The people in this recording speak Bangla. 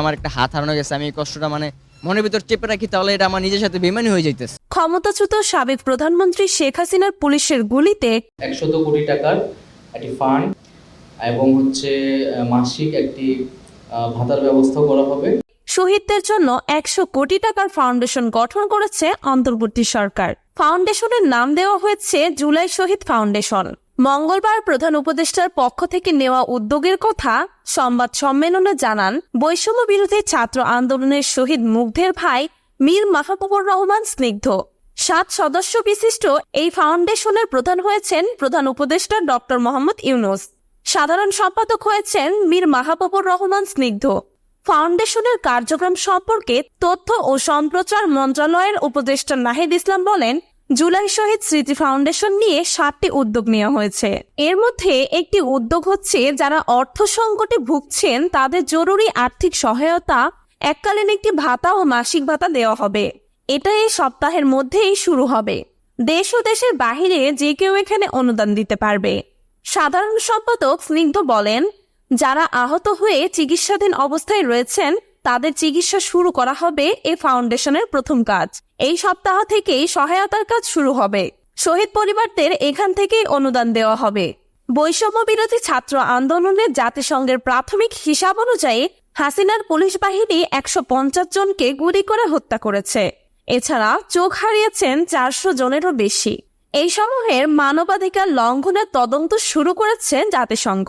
আমার একটা হাত হারানো গেছে আমি এই কষ্টটা মানে মনের ভিতর চেপে রাখি তাহলে এটা আমার নিজের সাথে বেমানি হয়ে যাইতেছে। ক্ষমতাচ্যুত সাবেক প্রধানমন্ত্রী শেখ হাসিনার পুলিশের গুলিতে একশত কোটি টাকার একটি ফান্ড এবং হচ্ছে মাসিক একটি ভাতার ব্যবস্থা করা হবে। শহীদদের জন্য একশো কোটি টাকার ফাউন্ডেশন গঠন করেছে অন্তর্বর্তী সরকার। ফাউন্ডেশনের নাম দেওয়া হয়েছে জুলাই শহীদ ফাউন্ডেশন। মঙ্গলবার প্রধান উপদেষ্টার পক্ষ থেকে নেওয়া উদ্যোগের কথা সংবাদ সম্মেলনে জানান বৈষম্য বিরোধী ছাত্র আন্দোলনের শহীদ মুগ্ধের ভাই মীর মাহবুবুর রহমান স্নিগ্ধ। সাত সদস্য বিশিষ্ট এই ফাউন্ডেশনের প্রধান হয়েছেন প্রধান উপদেষ্টা ডক্টর মোহাম্মদ ইউনুস। সাধারণ সম্পাদক হয়েছেন মীর মাহবুবুর রহমান স্নিগ্ধ। ফাউন্ডেশনের কার্যক্রম সম্পর্কে তথ্য ও সম্প্রচার মন্ত্রণালয়ের উপদেষ্টা নাহিদ ইসলাম বলেন জুলাই শহীদ স্মৃতি ফাউন্ডেশন নিয়ে সাতটি উদ্যোগ নেওয়া হয়েছে। এর মধ্যে একটি উদ্যোগ হচ্ছে, যারা অর্থ সংকটে ভুগছেন, তাদের জরুরি আর্থিক সহায়তা, এককালীন একটি ভাতা ও মাসিক ভাতা দেওয়া হবে। এটা এই সপ্তাহের মধ্যেই শুরু হবে। দেশ ও দেশের বাহিরে যে কেউ এখানে অনুদান দিতে পারবে। সাধারণ সম্পাদক স্নিগ্ধ বলেন, যারা আহত হয়ে চিকিৎসাধীন অবস্থায় রয়েছেন তাদের চিকিৎসা শুরু করা হবে এ ফাউন্ডেশনের প্রথম কাজ। এই সপ্তাহ থেকেই সহায়তার কাজ শুরু হবে। শহীদ পরিবারদের এখান থেকেই অনুদান দেওয়া হবে। বৈষম্য বিরোধী ছাত্র আন্দোলনে জাতিসংঘের প্রাথমিক হিসাব অনুযায়ী হাসিনার পুলিশ বাহিনী একশো পঞ্চাশ জনকে গুলি করে হত্যা করেছে। এছাড়া চোখ হারিয়েছেন চারশো জনেরও বেশি। এই সমূহের মানবাধিকার লঙ্ঘনের তদন্ত শুরু করেছে জাতিসংঘ।